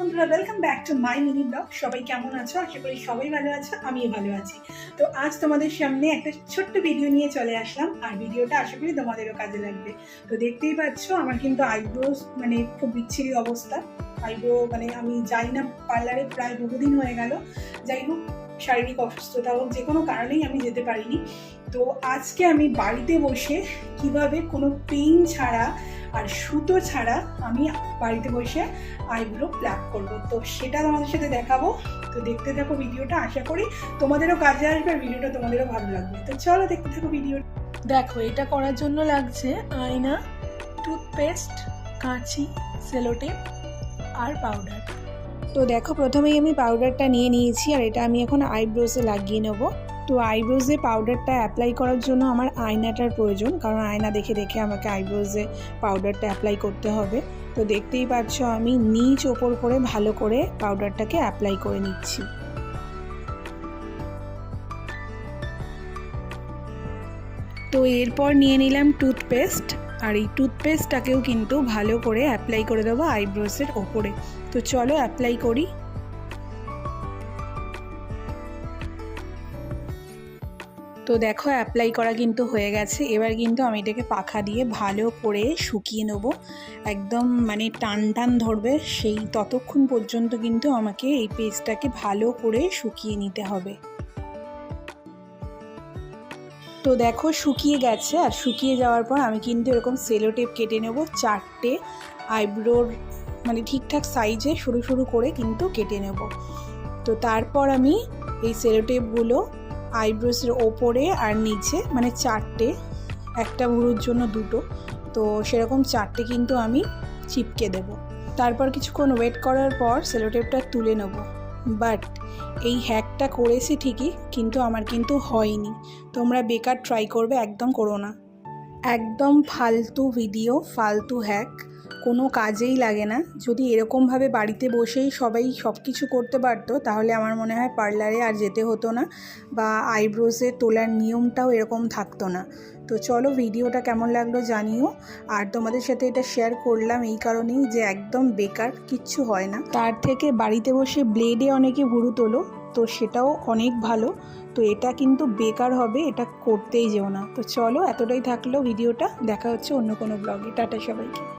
বন্ধুরা welcome back to my mini blog সবাই কেমন আছো? আশা করি সবাই ভালো আছো, আমিও ভালো আছি। তো আজ তোমাদের সামনে একটা ছোট্ট ভিডিও নিয়ে চলে আসলাম, আর ভিডিওটা আশা করি তোমাদেরও কাজে লাগবে। তো দেখতেই পাচ্ছ, আমার কিন্তু আইব্রো মানে খুব বিচ্ছিরি অবস্থা। আইব্রো মানে আমি যাই না পার্লারে প্রায় বহুদিন হয়ে গেল। যাই হোক শারীরিক অসুস্থতা হোক, যে কোনো কারণেই আমি যেতে পারিনি। তো আজকে আমি বাড়িতে বসে কীভাবে কোনো পেন ছাড়া আর সুতো ছাড়া আমি বাড়িতে বসে আইব্রো প্লাক করব। তো সেটা তোমাদের সাথে দেখাবো। তো দেখতে থাকো ভিডিওটা, আশা করি তোমাদেরও কাজে আসবে ভিডিওটা তোমাদেরও ভালো লাগবে। তো চলো দেখতে থাকো ভিডিও। দেখো, এটা করার জন্য লাগছে আয়না, টুথপেস্ট, কাঁচি, সেলোটেপ আর পাউডার। তো দেখো, প্রথমেই আমি পাউডারটা নিয়ে নিয়েছি আর এটা আমি এখন আইব্রোসে লাগিয়ে নেব। তো আইব্রোজে পাউডারটা অ্যাপ্লাই করার জন্য আমার আয়নাটার প্রয়োজন, কারণ আয়না দেখে দেখে আমাকে আইব্রোজে পাউডারটা অ্যাপ্লাই করতে হবে। তো দেখতেই পাচ্ছ আমি নিচ ওপর করে ভালো করে পাউডারটাকে অ্যাপ্লাই করে নিচ্ছি। তো এরপর নিয়ে নিলাম টুথপেস্ট আর এই টুথপেস্টটাকেও কিন্তু ভালো করে অ্যাপ্লাই করে দেবো আইব্রোসের ওপরে। তো চলো অ্যাপ্লাই করি। তো দেখো অ্যাপ্লাই করা কিন্তু হয়ে গেছে। এবার কিন্তু আমি এটাকে পাখা দিয়ে ভালো করে শুকিয়ে নেব। একদম মানে টান টান ধরবে, সেই ততক্ষণ পর্যন্ত কিন্তু আমাকে এই পেস্টটাকে ভালো করে শুকিয়ে নিতে হবে। তো দেখো শুকিয়ে গেছে, আর শুকিয়ে যাওয়ার পর আমি কিন্তু এরকম সেলো টেপ কেটে নেব চারটে আইব্রোর মানে ঠিকঠাক সাইজে সরু সরু করে কিন্তু কেটে নেব। তো তারপর আমি এই সেলো টেপগুলো আইব্রোসের ওপরে আর নিচে মানে চারটে, একটা ভুরুর জন্য দুটো, তো সেরকম চারটে কিন্তু আমি চিপকে দেব। তারপর কিছুক্ষণ ওয়েট করার পর সেলোটেপটা তুলে নেব। বাট এই হ্যাকটা করেছি ঠিকই, কিন্তু আমার কিন্তু হয়নি। তোমরা বেকার ট্রাই করবে, একদম করো না। একদম ফালতু ভিডিও ফালতু হ্যাক। কোনো কাজেই লাগে না। যদি এরকমভাবে বাড়িতে বসেই সবাই সব কিছু করতে পারতো, তাহলে আমার মনে হয় পার্লারে আর যেতে হতো না বা আইব্রোসে তোলার নিয়মটাও এরকম থাকতো না। তো চলো ভিডিওটা কেমন লাগল জানিও। আর তোমাদের সাথে এটা শেয়ার করলাম এই কারণেই যে একদম বেকার, কিচ্ছু হয় না। তার থেকে বাড়িতে বসে ব্লেডে অনেকে ভুরু তোলো, তো সেটাও অনেক ভালো। তো এটা কিন্তু বেকার হবে, এটা করতেই যেও না। তো চলো এতটাই থাকল ভিডিওটা, দেখা হচ্ছে অন্য কোনো ব্লগে টাটা সবাইকে।